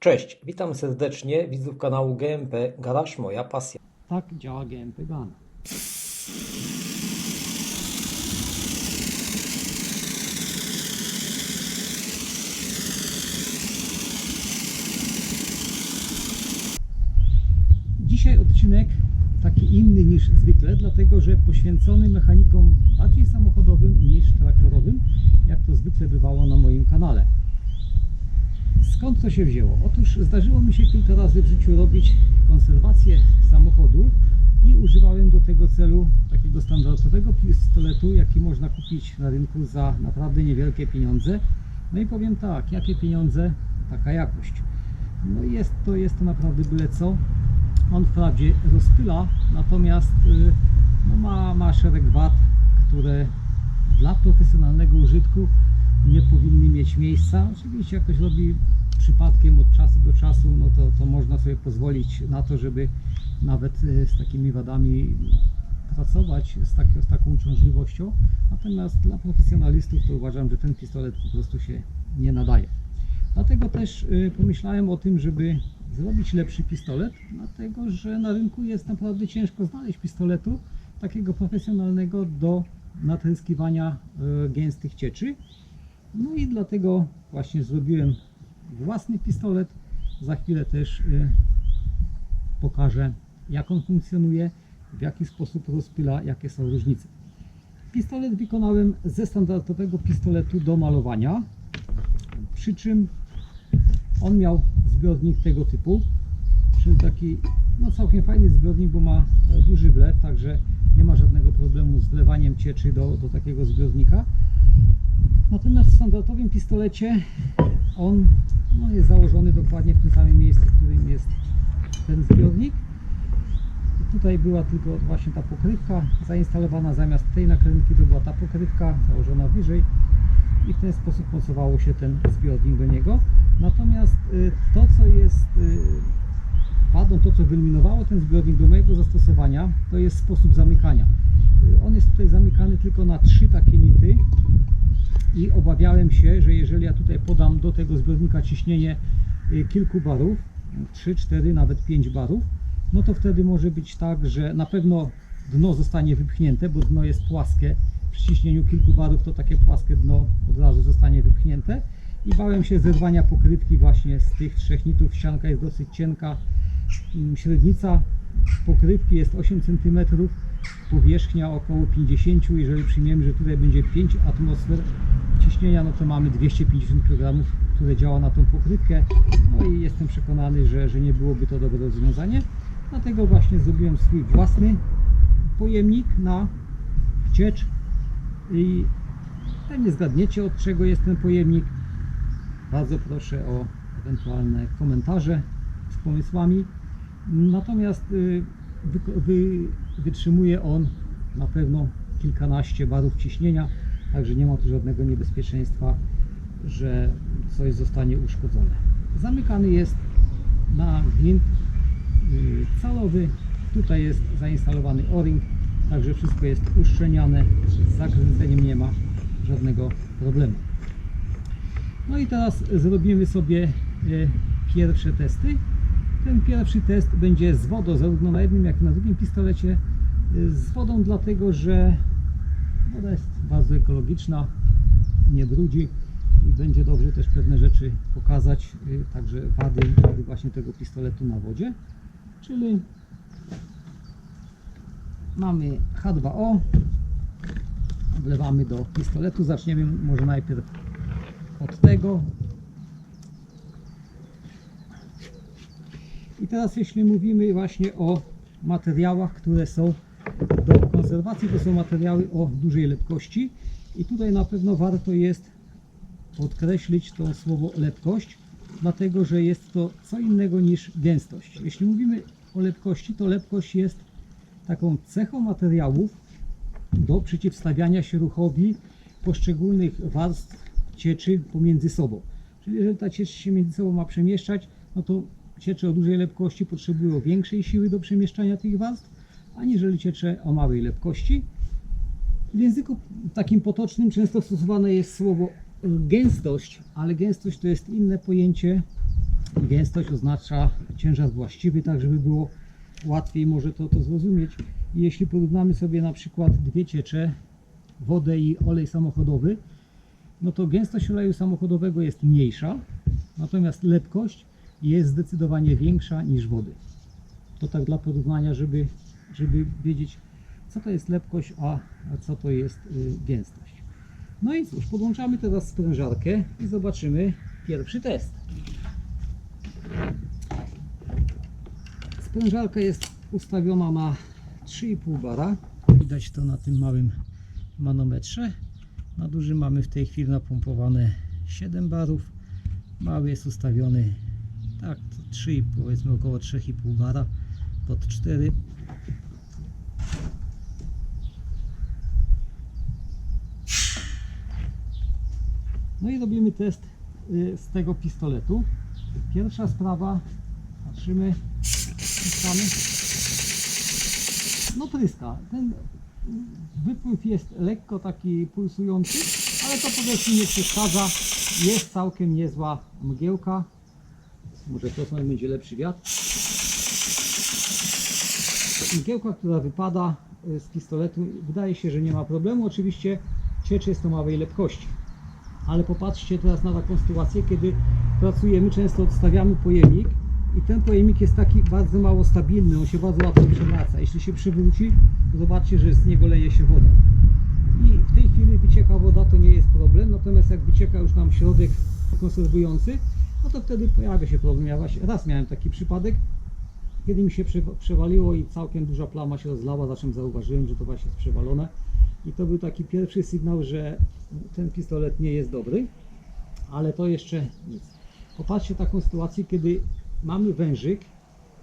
Cześć, witam serdecznie widzów kanału GMP Garaż Moja Pasja. Tak działa GMP Gun. Dzisiaj odcinek taki inny niż zwykle, dlatego że poświęcony mechanikom bardziej samochodowym niż traktorowym, jak to zwykle bywało na moim kanale. Skąd to się wzięło? Otóż zdarzyło mi się kilka razy w życiu robić konserwację samochodu i używałem do tego celu takiego standardowego pistoletu, jaki można kupić na rynku za naprawdę niewielkie pieniądze. No i powiem tak, jakie pieniądze, taka jakość. No jest to, jest to naprawdę byle co. On wprawdzie rozpyla, natomiast y, no ma, ma szereg wad, które dla profesjonalnego użytku nie powinny mieć miejsca. Oczywiście jak ktoś robi przypadkiem od czasu do czasu, no to, to można sobie pozwolić na to, żeby nawet y, z takimi wadami pracować z, z taką uciążliwością. Natomiast dla profesjonalistów to uważam, że ten pistolet po prostu się nie nadaje. Dlatego też y, pomyślałem o tym, żeby zrobić lepszy pistolet, dlatego że na rynku jest naprawdę ciężko znaleźć pistoletu takiego profesjonalnego do natryskiwania y, gęstych cieczy. No i dlatego właśnie zrobiłem własny pistolet. Za chwilę też y, pokażę jak on funkcjonuje, w jaki sposób rozpyla, jakie są różnice. Pistolet wykonałem ze standardowego pistoletu do malowania, przy czym on miał zbiornik tego typu, czyli taki no całkiem fajny zbiornik, bo ma e, duży wlew, także nie ma żadnego problemu z wlewaniem cieczy do, do takiego zbiornika. Natomiast w standardowym pistolecie on no, jest założony dokładnie w tym samym miejscu, w którym jest ten zbiornik. I tutaj była tylko właśnie ta pokrywka zainstalowana, zamiast tej nakrętki to była ta pokrywka założona wyżej i w ten sposób mocowało się ten zbiornik do niego. Natomiast y, to co jest y, wadą, to co wyeliminowało ten zbiornik do mojego zastosowania, to jest sposób zamykania. Y, On jest tutaj zamykany tylko na trzy takie nity i obawiałem się, że jeżeli ja tutaj podam do tego zbiornika ciśnienie y, kilku barów, 3, 4, nawet 5 barów, no to wtedy może być tak, że na pewno dno zostanie wypchnięte, bo dno jest płaskie. Przy ciśnieniu kilku barów to takie płaskie dno od razu zostanie wypchnięte i bałem się zerwania pokrywki właśnie z tych trzech nitów. Ścianka jest dosyć cienka, Mm, średnica pokrywki jest 8 cm, powierzchnia około 50, jeżeli przyjmiemy, że tutaj będzie 5 atmosfer ciśnienia, no to mamy 250 kg, które działa na tą pokrywkę, no i jestem przekonany, że, że nie byłoby to dobre rozwiązanie, dlatego właśnie zrobiłem swój własny pojemnik na ciecz i pewnie zgadniecie od czego jest ten pojemnik. Bardzo proszę o ewentualne komentarze z pomysłami. Natomiast y, wy, wy, wytrzymuje on na pewno kilkanaście barów ciśnienia, także nie ma tu żadnego niebezpieczeństwa, że coś zostanie uszkodzone. Zamykany jest na gwint y, calowy. Tutaj jest zainstalowany o-ring, także wszystko jest uszczelniane. Z zakręceniem nie ma żadnego problemu. No i teraz zrobimy sobie e, pierwsze testy. Ten pierwszy test będzie z wodą, zarówno na jednym, jak i na drugim pistolecie. Z wodą dlatego, że woda jest bardzo ekologiczna, nie brudzi i będzie dobrze też pewne rzeczy pokazać, e, także wady, wady właśnie tego pistoletu na wodzie. Czyli mamy H2O, wlewamy do pistoletu, zaczniemy może najpierw od tego. I teraz jeśli mówimy właśnie o materiałach, które są do konserwacji, to są materiały o dużej lepkości i tutaj na pewno warto jest podkreślić to słowo lepkość, dlatego że jest to co innego niż gęstość. Jeśli mówimy o lepkości, to lepkość jest taką cechą materiałów do przeciwstawiania się ruchowi poszczególnych warstw cieczy pomiędzy sobą. Czyli jeżeli ta ciecz się między sobą ma przemieszczać, no to ciecze o dużej lepkości potrzebują większej siły do przemieszczania tych warstw, aniżeli ciecze o małej lepkości. W języku takim potocznym często stosowane jest słowo gęstość, ale gęstość to jest inne pojęcie Gęstość oznacza ciężar właściwy, tak żeby było łatwiej może to, to zrozumieć. Jeśli porównamy sobie na przykład dwie ciecze, wodę i olej samochodowy, no to gęstość oleju samochodowego jest mniejsza, natomiast lepkość jest zdecydowanie większa niż wody. To tak dla porównania, żeby, żeby wiedzieć, co to jest lepkość, a, co to jest y, gęstość. No i cóż, podłączamy teraz sprężarkę i zobaczymy pierwszy test. Sprężarka jest ustawiona na 3,5 bara. Widać to na tym małym manometrze. Na dużym mamy w tej chwili napompowane 7 barów. Mały jest ustawiony tak, to 3, powiedzmy około 3,5 bara pod 4. No i robimy test y, z tego pistoletu. Pierwsza sprawa, patrzymy, puszczamy. No pryska. Ten wypływ jest lekko taki pulsujący, ale to powiedzmy nie przeszkadza. Jest całkiem niezła mgiełka. Może czasem będzie lepszy wiatr. Mgiełka, która wypada y, z pistoletu, wydaje się, że nie ma problemu. Oczywiście ciecz jest to małej lepkości. Ale popatrzcie teraz na taką sytuację, kiedy pracujemy, często odstawiamy pojemnik i ten pojemnik jest taki bardzo mało stabilny, on się bardzo łatwo przewraca. Jeśli się przewróci, to zobaczcie, że z niego leje się woda. I w tej chwili wycieka woda, to nie jest problem, natomiast jak wycieka już nam środek konserwujący, no to wtedy pojawia się problem. Ja właśnie raz miałem taki przypadek, kiedy mi się prze- przewaliło i całkiem duża plama się rozlała, za czym zauważyłem, że to właśnie jest przewalone. I to był taki pierwszy sygnał, że ten pistolet nie jest dobry, ale to jeszcze nic. Popatrzcie taką sytuację, kiedy mamy wężyk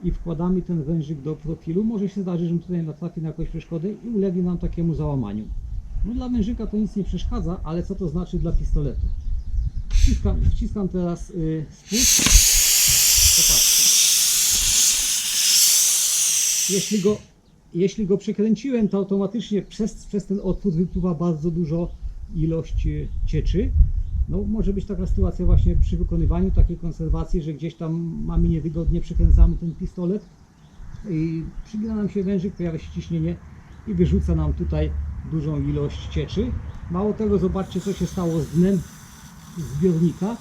i wkładamy ten wężyk do profilu, może się zdarzyć, że tutaj natrafi na jakąś przeszkodę i ulegnie nam takiemu załamaniu. No dla wężyka to nic nie przeszkadza, ale co to znaczy dla pistoletu? Wciskam, wciskam teraz y, spust. Popatrzcie. Jeśli go, jeśli go przekręciłem, to automatycznie przez, przez ten otwór wypływa bardzo dużo ilość cieczy. No, może być taka sytuacja właśnie przy wykonywaniu takiej konserwacji, że gdzieś tam mamy niewygodnie, przykręcamy ten pistolet i przygina nam się wężyk, pojawia się ciśnienie i wyrzuca nam tutaj dużą ilość cieczy. Mało tego, zobaczcie co się stało z dnem zbiornika.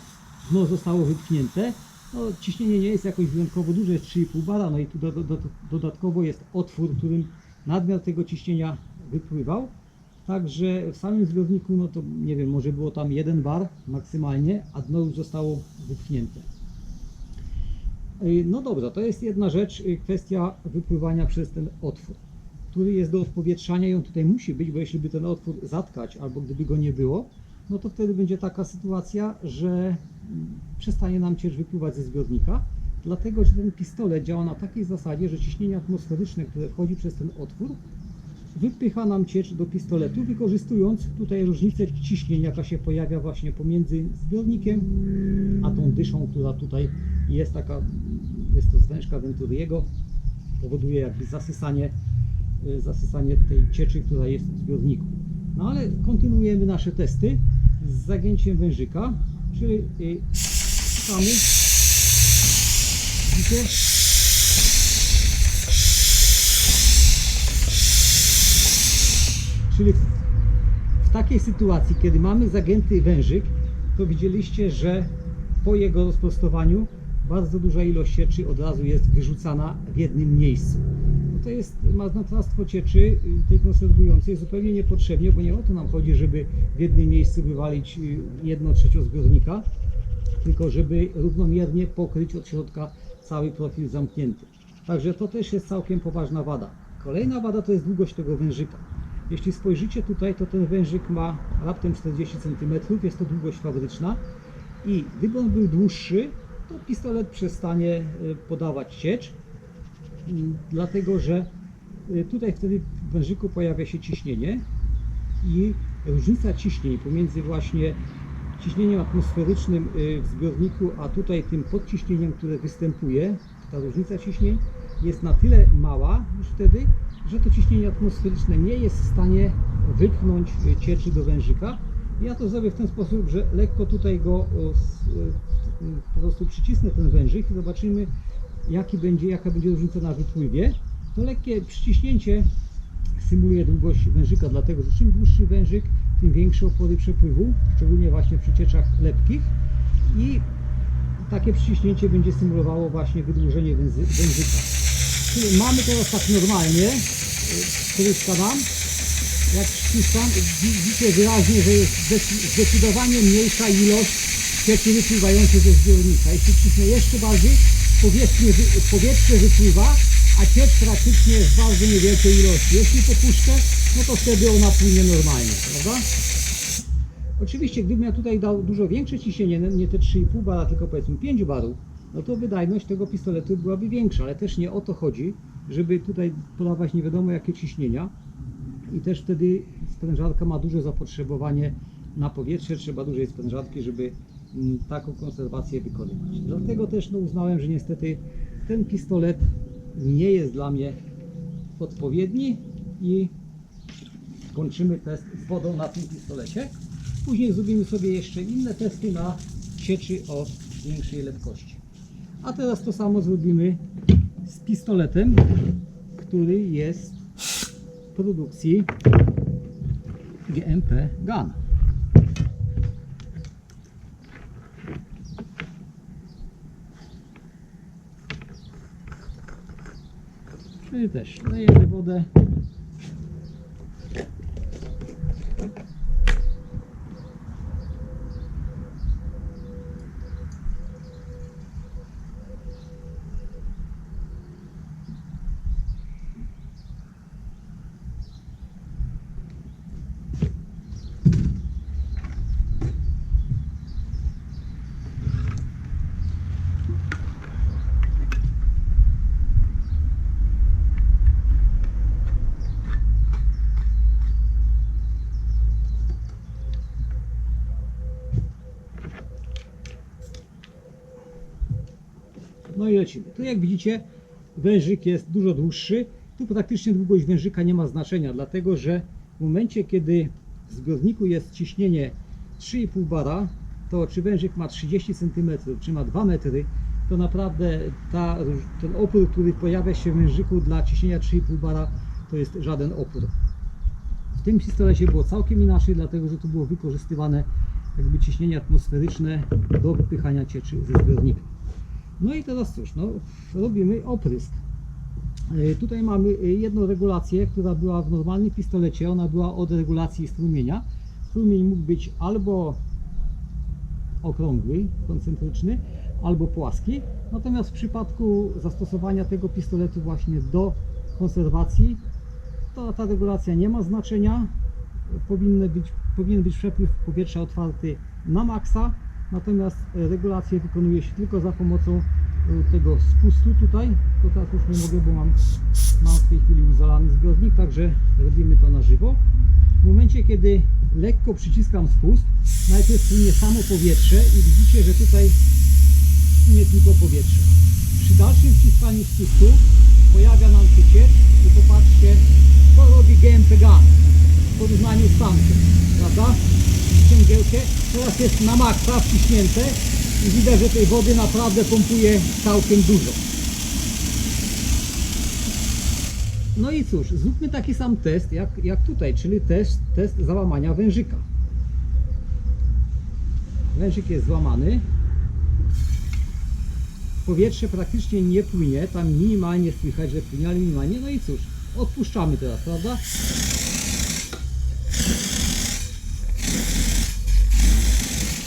Dno zostało wypchnięte. No, ciśnienie nie jest jakoś wyjątkowo duże, jest 3,5 bara, no i tu do, do, do, dodatkowo jest otwór, którym nadmiar tego ciśnienia wypływał. Także w samym zbiorniku, no to nie wiem, może było tam jeden bar maksymalnie, a dno już zostało wypchnięte. Yy, No dobra, to jest jedna rzecz, yy, kwestia wypływania przez ten otwór, który jest do odpowietrzania i on tutaj musi być, bo jeśli by ten otwór zatkać albo gdyby go nie było, no to wtedy będzie taka sytuacja, że mm, przestanie nam ciecz wypływać ze zbiornika, dlatego że ten pistolet działa na takiej zasadzie, że ciśnienie atmosferyczne, które wchodzi przez ten otwór, wypycha nam ciecz do pistoletu, wykorzystując tutaj różnicę ciśnień, jaka się pojawia właśnie pomiędzy zbiornikiem a tą dyszą, która tutaj jest taka, jest to zwężka Venturiego, powoduje jakby zasysanie, y, zasysanie tej cieczy, która jest w zbiorniku. No ale kontynuujemy nasze testy z zagięciem wężyka, czyli y, szukamy. Widzicie? Czyli w, takiej sytuacji, kiedy mamy zagięty wężyk, to widzieliście, że po jego rozprostowaniu bardzo duża ilość cieczy od razu jest wyrzucana w jednym miejscu. To jest marnotrawstwo cieczy y, tej konserwującej zupełnie niepotrzebnie, bo nie o to nam chodzi, żeby w jednym miejscu wywalić y, jedno trzecią zbiornika, tylko żeby równomiernie pokryć od środka cały profil zamknięty. Także to też jest całkiem poważna wada. Kolejna wada to jest długość tego wężyka. Jeśli spojrzycie tutaj, to ten wężyk ma raptem 40 cm, jest to długość fabryczna i gdyby on był dłuższy, to pistolet przestanie y, podawać ciecz, Mm, dlatego że y, tutaj wtedy w wężyku pojawia się ciśnienie i różnica ciśnień pomiędzy właśnie ciśnieniem atmosferycznym y, w zbiorniku, a tutaj tym podciśnieniem, które występuje, ta różnica ciśnień jest na tyle mała już wtedy, że to ciśnienie atmosferyczne nie jest w stanie wypchnąć y, cieczy do wężyka. Ja to zrobię w ten sposób, że lekko tutaj go po prostu przycisnę ten wężyk i zobaczymy jaki będzie, jaka będzie różnica na wypływie. To lekkie przyciśnięcie symuluje długość wężyka, dlatego że czym dłuższy wężyk, tym większe opory przepływu, szczególnie właśnie przy cieczach lepkich i takie przyciśnięcie będzie symulowało właśnie wydłużenie wężyka. Czyli mamy teraz tak normalnie, któryska nam, jak przyciskam, wi- widzicie wyraźnie, że jest zdecy- zdecydowanie mniejsza ilość cieczy wypływającej ze zbiornika. Jeśli przycisnę jeszcze bardziej, powietrze wypływa, a ciecz praktycznie w bardzo niewielkiej ilości. Jeśli popuszczę, no to wtedy ona płynie normalnie, prawda? Oczywiście, gdybym ja tutaj dał dużo większe ciśnienie, nie te 3,5 bara, tylko powiedzmy 5 barów, no to wydajność tego pistoletu byłaby większa, ale też nie o to chodzi, żeby tutaj podawać nie wiadomo jakie ciśnienia i też wtedy sprężarka ma duże zapotrzebowanie na powietrze, trzeba dużej sprężarki, żeby taką konserwację wykonywać. Dlatego też no, uznałem, że niestety ten pistolet nie jest dla mnie odpowiedni i kończymy test z wodą na tym pistolecie. Później zrobimy sobie jeszcze inne testy na cieczy o większej lekkości. A teraz to samo zrobimy z pistoletem, który jest produkcji GMP GAN. Czyli też lejemy No i lecimy. Tu jak widzicie wężyk jest dużo dłuższy. Tu praktycznie długość wężyka nie ma znaczenia, dlatego że w momencie kiedy w zbiorniku jest ciśnienie 3,5 bara, to czy wężyk ma 30 cm, czy ma 2 metry, to naprawdę ta, ten opór, który pojawia się w wężyku dla ciśnienia 3,5 bara, to jest żaden opór. W tym pistolecie było całkiem inaczej, dlatego że tu było wykorzystywane jakby ciśnienie atmosferyczne do wypychania cieczy ze zbiornika. No i teraz cóż, no, robimy oprysk. E, Tutaj mamy e, jedną regulację, która była w normalnym pistolecie, ona była od regulacji strumienia. Strumień mógł być albo okrągły, koncentryczny, albo płaski. Natomiast w przypadku zastosowania tego pistoletu właśnie do konserwacji, to ta regulacja nie ma znaczenia. Być, powinien być przepływ powietrza otwarty na maksa, natomiast e, regulację wykonuje się tylko za pomocą e, tego spustu tutaj. To teraz już nie mogę, bo mam, mam w tej chwili już zalany zbiornik, także robimy to na żywo. W momencie, kiedy lekko przyciskam spust, najpierw płynie samo powietrze i widzicie, że tutaj płynie tylko powietrze. Przy dalszym wciskaniu spustu pojawia nam się ciecz i popatrzcie, co robi GMP GAN w porównaniu z tamtym, prawda? Ściągiełkę, teraz jest na maksa wciśnięte i widać, że tej wody naprawdę pompuje całkiem dużo. No i cóż, zróbmy taki sam test jak, jak tutaj, czyli test, test załamania wężyka. Wężyk jest złamany. Powietrze praktycznie nie płynie, tam minimalnie słychać, że płynie, ale minimalnie. No i cóż, odpuszczamy teraz, prawda?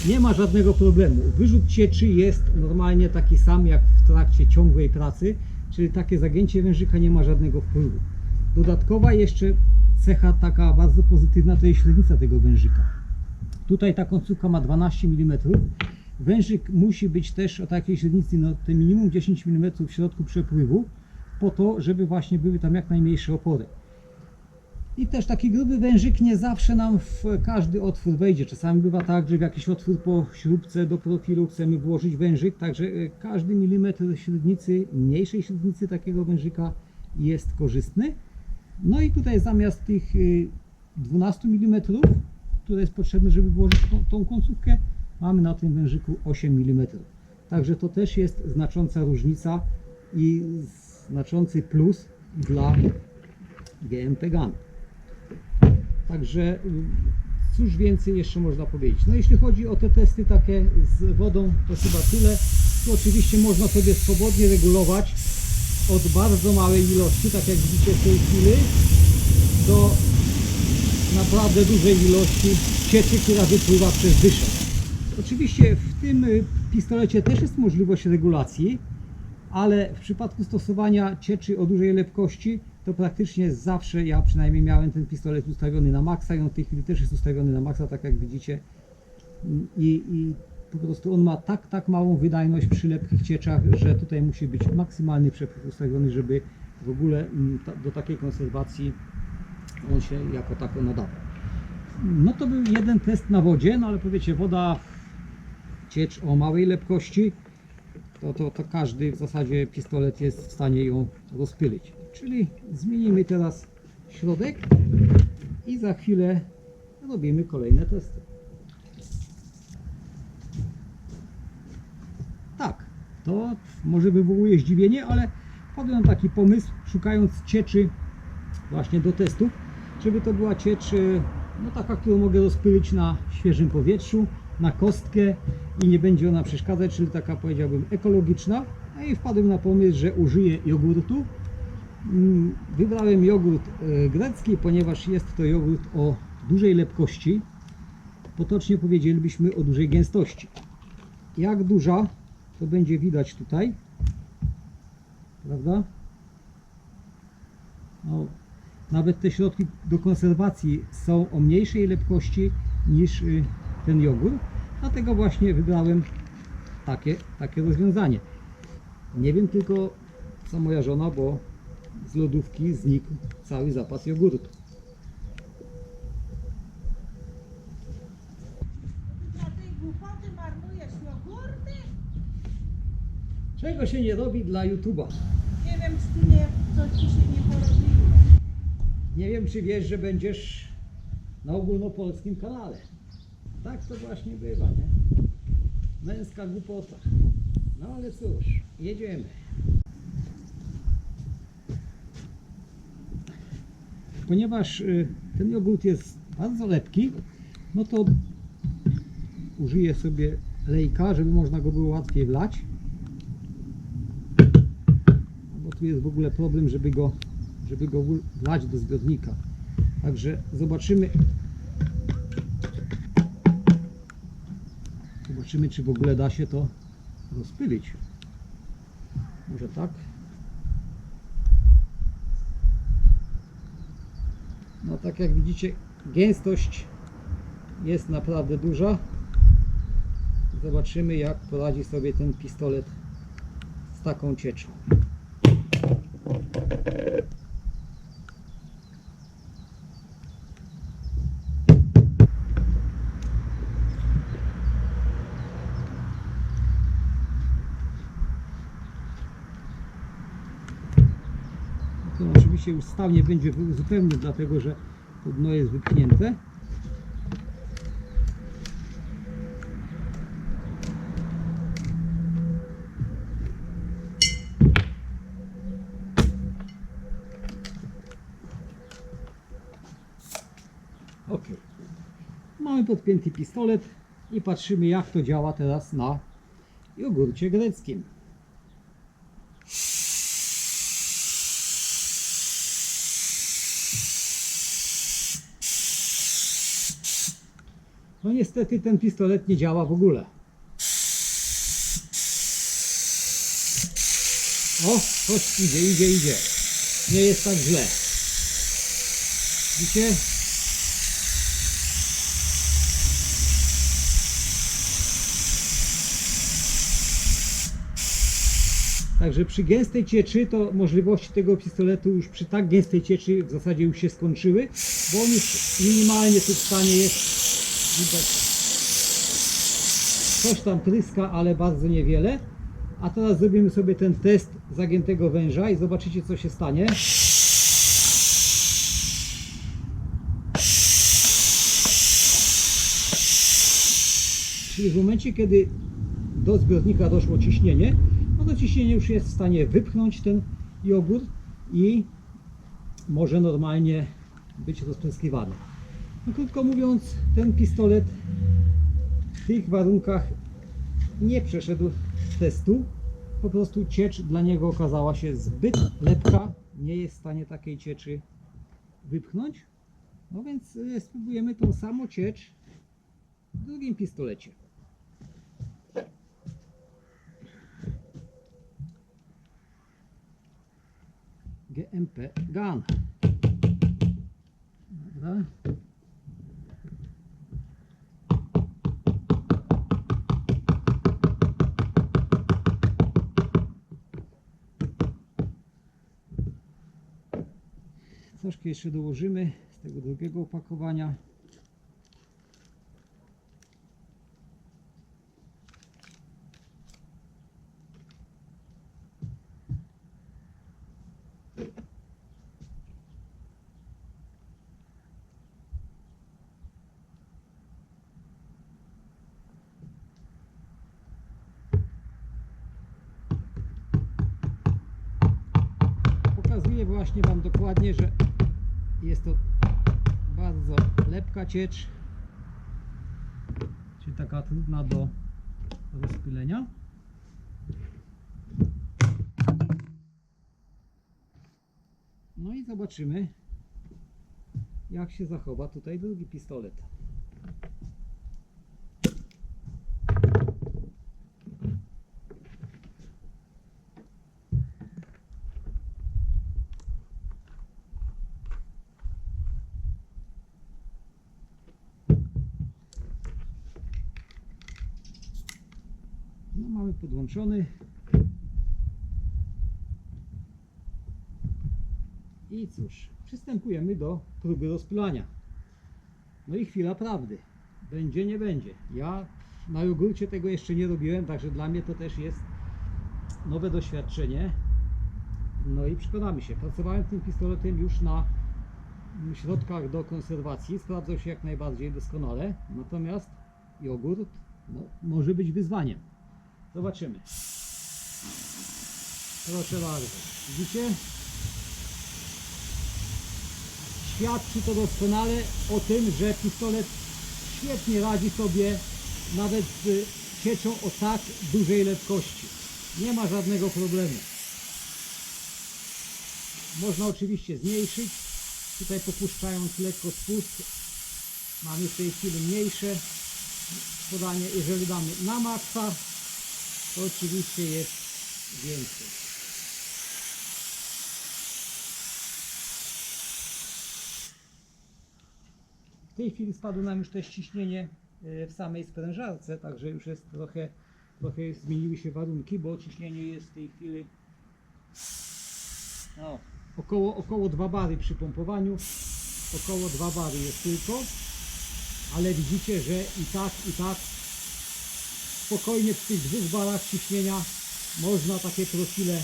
Nie ma żadnego problemu. Wyrzut cieczy jest normalnie taki sam jak w trakcie ciągłej pracy, czyli takie zagięcie wężyka nie ma żadnego wpływu. Dodatkowa jeszcze cecha taka bardzo pozytywna to jest średnica tego wężyka. Tutaj ta końcówka ma 12 mm. Wężyk musi być też o takiej średnicy, no te minimum 10 mm w środku przepływu, po to, żeby właśnie były tam jak najmniejsze opory. I też taki gruby wężyk nie zawsze nam w każdy otwór wejdzie. Czasami bywa tak, że w jakiś otwór po śrubce do profilu chcemy włożyć wężyk, także e, każdy milimetr średnicy, mniejszej średnicy takiego wężyka jest korzystny. No i tutaj zamiast tych y, 12 mm, które jest potrzebne, żeby włożyć tą- tą końcówkę, mamy na tym wężyku 8 mm. Także to też jest znacząca różnica i znaczący plus dla GMP GAN. Także y, cóż więcej jeszcze można powiedzieć. No jeśli chodzi o te testy takie z wodą, to chyba tyle. Tu oczywiście można sobie swobodnie regulować od bardzo małej ilości, tak jak widzicie w tej chwili, do naprawdę dużej ilości cieczy, która wypływa przez dyszę. Oczywiście w tym y, pistolecie też jest możliwość regulacji, ale w przypadku stosowania cieczy o dużej lepkości, to praktycznie zawsze, ja przynajmniej miałem ten pistolet ustawiony na maksa i on w tej chwili też jest ustawiony na maksa, tak jak widzicie. I, i po prostu on ma tak, tak małą wydajność przy lepkich cieczach, że tutaj musi być maksymalny przepływ ustawiony, żeby w ogóle mm, do takiej konserwacji on się jako tako nadawał. No to był jeden test na wodzie, no ale powiecie, woda ciecz o małej lepkości, to, to, to każdy w zasadzie pistolet jest w stanie ją rozpylić. Czyli zmienimy teraz środek i za chwilę robimy kolejne testy. Tak, to może wywołuje zdziwienie, ale podjąłem taki pomysł, szukając cieczy właśnie do testów, żeby to była ciecz no taka, którą mogę rozpylić na świeżym powietrzu, na kostkę i nie będzie ona przeszkadzać, czyli taka powiedziałbym ekologiczna. No i wpadłem na pomysł, że użyję jogurtu. Mm, Wybrałem jogurt e, grecki, ponieważ jest to jogurt o dużej lepkości. Potocznie powiedzielibyśmy o dużej gęstości. Jak duża, to będzie widać tutaj. Prawda? No, nawet te środki do konserwacji są o mniejszej lepkości niż y, ten jogurt. Dlatego właśnie wybrałem takie, takie rozwiązanie. Nie wiem tylko co moja żona, bo z lodówki znikł cały zapas jogurtu. Na tej głupoty marnujesz jogurty? Czego się nie robi dla YouTube'a? Nie wiem, czy tu nie, coś się nie porobiło. Nie wiem, czy wiesz, że będziesz na ogólnopolskim kanale. Tak to właśnie bywa, nie? Męska głupota. No ale cóż, jedziemy. Ponieważ y, ten jogurt jest bardzo lepki, no to użyję sobie lejka, żeby można go było łatwiej wlać. Bo tu jest w ogóle problem, żeby go żeby go wlać do zbiornika. Także zobaczymy. Zobaczymy, czy w ogóle da się to rozpylić. Może tak? No tak jak widzicie, gęstość jest naprawdę duża. Zobaczymy, jak poradzi sobie ten pistolet z taką cieczą. Już staw nie będzie zupełnie dlatego, że dno jest wypchnięte. Ok. Mamy podpięty pistolet i patrzymy jak to działa teraz na jogurcie greckim. No niestety ten pistolet nie działa w ogóle. O, coś idzie, idzie, idzie. Nie jest tak źle. Widzicie? Także przy gęstej cieczy to możliwości tego pistoletu już przy tak gęstej cieczy w zasadzie już się skończyły, bo on już minimalnie tu w stanie jest widać coś tam tryska, ale bardzo niewiele. A teraz zrobimy sobie ten test zagiętego węża i zobaczycie co się stanie. Czyli w momencie kiedy do zbiornika doszło ciśnienie, no to ciśnienie już jest w stanie wypchnąć ten jogurt i może normalnie być rozpryskiwany. No, krótko mówiąc, ten pistolet w tych warunkach nie przeszedł testu. Po prostu ciecz dla niego okazała się zbyt lepka. Nie jest w stanie takiej cieczy wypchnąć. No więc y, spróbujemy tą samą ciecz w drugim pistolecie. GMP Gun. Dobra. Troszkę jeszcze dołożymy z tego drugiego opakowania. Właśnie Wam dokładnie, że jest to bardzo lepka ciecz, czyli taka trudna do rozpylenia. No i zobaczymy, jak się zachowa tutaj drugi pistolet. No mamy podłączony. I cóż, przystępujemy do próby rozpylania. No i chwila prawdy. Będzie, nie będzie. Ja na jogurcie tego jeszcze nie robiłem, także dla mnie to też jest nowe doświadczenie. No i przekonamy się. Pracowałem tym pistoletem już na środkach do konserwacji. Sprawdzał się jak najbardziej doskonale. Natomiast jogurt no, może być wyzwaniem. Zobaczymy. Proszę bardzo. Widzicie? Świadczy to doskonale o tym, że pistolet świetnie radzi sobie nawet z cieczą o tak dużej lekkości. Nie ma żadnego problemu. Można oczywiście zmniejszyć. Tutaj popuszczając lekko spust mamy w tej chwili mniejsze podanie. Jeżeli damy na maksa, oczywiście jest więcej. W tej chwili spadło nam już też ciśnienie e, w samej sprężarce, także już jest trochę, trochę zmieniły się warunki, bo ciśnienie jest w tej chwili no, około, około 2 bary przy pompowaniu, około 2 bary jest tylko, ale widzicie, że i tak, i tak spokojnie przy tych dwóch barach ciśnienia można takie profile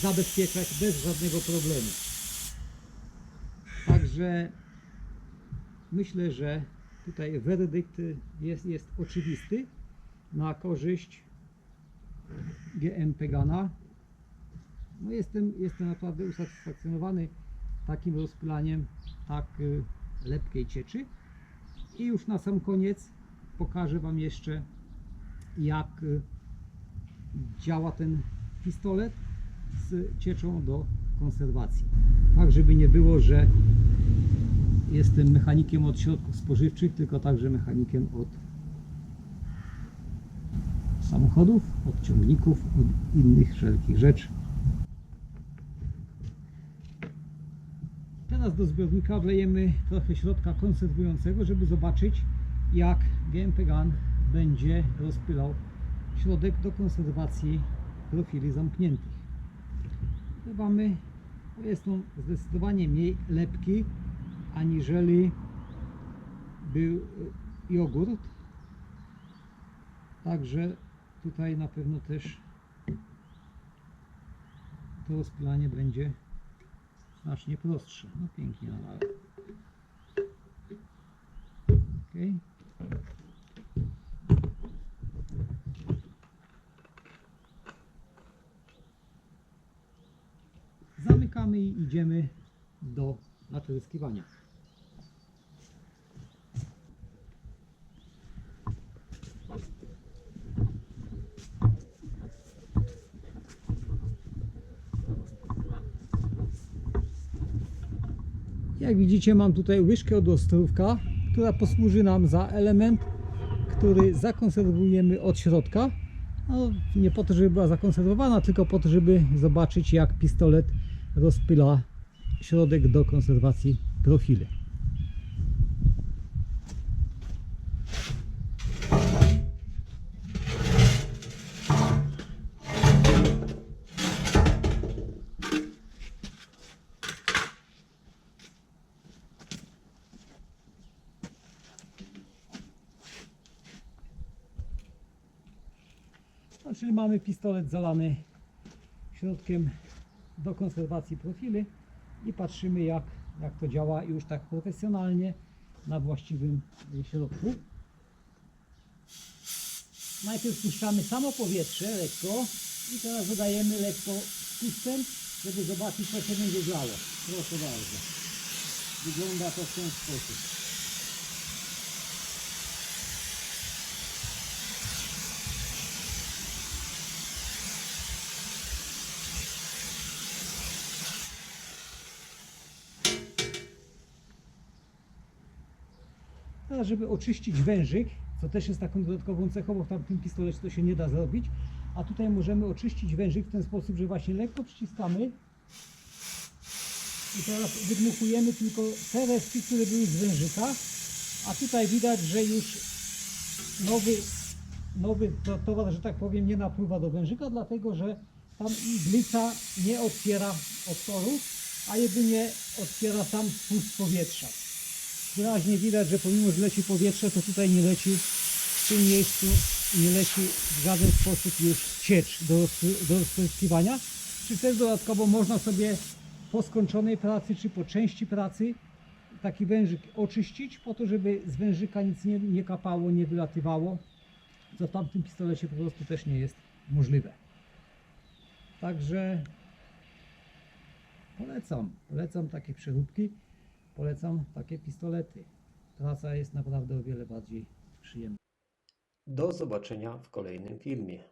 zabezpieczać bez żadnego problemu. Także myślę, że tutaj werdykt jest, jest oczywisty na korzyść GM Pegana. No jestem, jestem naprawdę usatysfakcjonowany takim rozpylaniem tak y, lepkiej cieczy. I już na sam koniec pokażę Wam jeszcze jak y, działa ten pistolet z cieczą do konserwacji. Tak, żeby nie było, że jestem mechanikiem od środków spożywczych, tylko także mechanikiem od samochodów, od ciągników, od innych wszelkich rzeczy. Teraz do zbiornika wlejemy trochę środka konserwującego, żeby zobaczyć jak GMP Gun będzie rozpylał środek do konserwacji profili zamkniętych. Dodamy, bo jest on zdecydowanie mniej lepki aniżeli był e, jogurt. Także tutaj na pewno też to rozpylanie będzie znacznie prostsze. No pięknie nalałem. Okay. I idziemy do natryskiwania. Jak widzicie mam tutaj łyżkę od ostrówka, która posłuży nam za element, który zakonserwujemy od środka. No, nie po to, żeby była zakonserwowana, tylko po to, żeby zobaczyć jak pistolet rozpyla środek do konserwacji profilu. No, czyli mamy pistolet zalany środkiem do konserwacji profili i patrzymy jak, jak to działa już tak profesjonalnie na właściwym y, środku. Najpierw puszczamy samo powietrze lekko i teraz dodajemy lekko spustem, żeby zobaczyć co się będzie działo. Proszę bardzo. Wygląda to w ten sposób. Żeby oczyścić wężyk, co też jest taką dodatkową cechą, bo w tamtym pistolecie to się nie da zrobić, a tutaj możemy oczyścić wężyk w ten sposób, że właśnie lekko przyciskamy. I teraz wydmuchujemy tylko te resztki, które były z wężyka, a tutaj widać, że już nowy, nowy to- towar, że tak powiem, nie napływa do wężyka, dlatego że tam iglica nie otwiera otworu, a jedynie otwiera sam spust powietrza wyraźnie widać, że pomimo, że leci powietrze, to tutaj nie leci w tym miejscu, nie leci w żaden sposób już ciecz do, do rozpryskiwania. Czy też dodatkowo można sobie po skończonej pracy, czy po części pracy taki wężyk oczyścić, po to, żeby z wężyka nic nie, nie kapało, nie wylatywało, co w tamtym pistolecie po prostu też nie jest możliwe. Także polecam, polecam takie przeróbki. Polecam takie pistolety. Praca jest naprawdę o wiele bardziej przyjemna. Do zobaczenia w kolejnym filmie.